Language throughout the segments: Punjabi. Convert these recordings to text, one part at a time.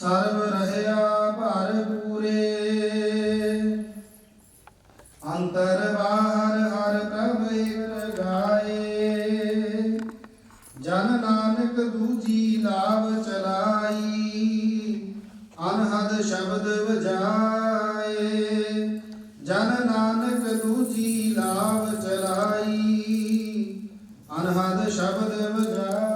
ਸਰਬ ਰਹਿਆ ਭਰ ਪੂਰੇ। ਅੰਤਰ ਬਾਹਰ ਹਰ ਪ੍ਰਭ ਇਵਰ ਗਾਏ। ਜਨ ਨਾਨਕ ਦੂਜੀ ਲਾਭ ਚਲਾਈ। ਅਨਹਦ ਸ਼ਬਦ ਵਜਾਏ। ਜਨ ਨਾਨਕ ਦੂਜੀ ਲਾਭ ਚਲਾਈ। ਅਨਹਦ ਸ਼ਬਦ ਵਜਾਏ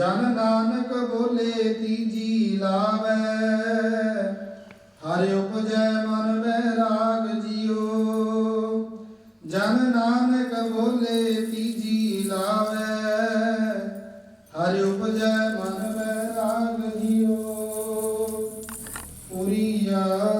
ਜਨ ਨਾਨਕ ਬੋਲੇ ਤੀਜੀ ਲਾਵੇ, ਹਰਿ ਉਪਜੈ ਮਨ ਵੈਰਾਗ ਜਿਉ। ਜਨ ਨਾਨਕ ਬੋਲੇ ਤੀਜੀ ਲਾਵੇ, ਹਰਿ ਉਪਜੈ ਮਨ ਵੈਰਾਗ ਜਿਉ। ਪੁਰੀਆ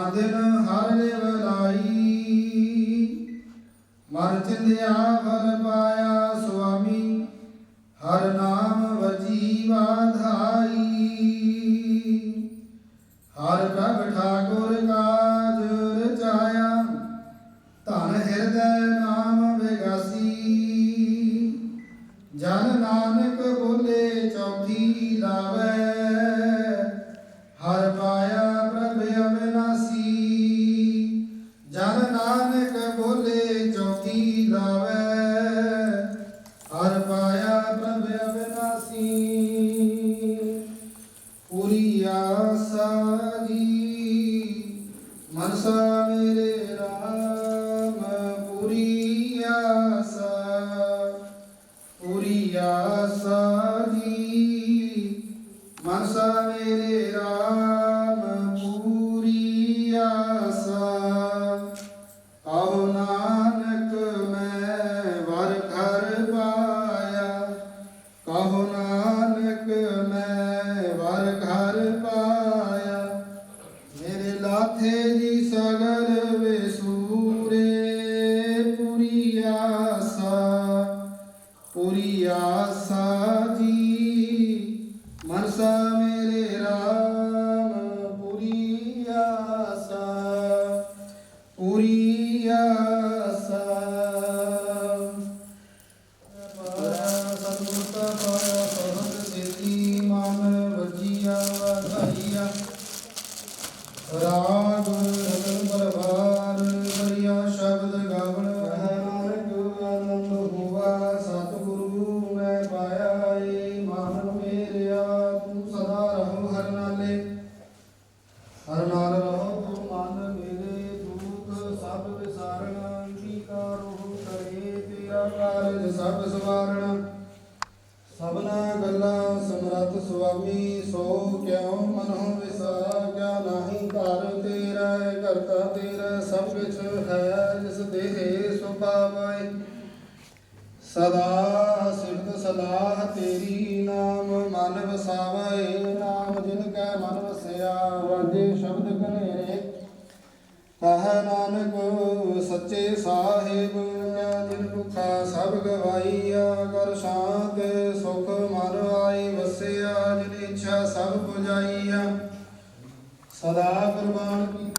ਆਦਿਨ ਹਰ ਨਿਵਲਾਈ ਚਿੰਦਿਆ ਫਲ ਹਰ ਨਾਮ ਵਜੀਵਾ ਹਰ ਪ੍ਰਭ ਠਾਕੁਰ ਕਾ ਹਰੀਆ ਰਾਗ ਸਭ ਕੁਛ ਹੈ ਜਿਸ ਦੇਹ ਸੁਭਾਵੈ ਸਦਾ ਸਿਫਤ ਸਲਾਹ ਤੇਰੀ ਨਾਮ, ਮਨ ਵਸਾਵੈ ਨਾਮ ਜਿਨ ਕੈ ਮਨ ਵਸਿਆ, ਵਾਜੇ ਸ਼ਬਦ ਕਨੇਰੇ ਕਹ ਨਾਨਕ ਸੱਚੇ ਸਾਹਿਬ ਜਿਨ ਭੁਖਾ ਸਭ ਗਵਾਈਆ। ਕਰ ਸ਼ਾਂਤ ਸੁਖ ਮਨ ਆਈ ਵਸਿਆ, ਜਿਨ ਇੱਛਾ ਸਭ ਪੁਜਾਈਆ। ਸਦਾ ਕੁਰਬਾਨ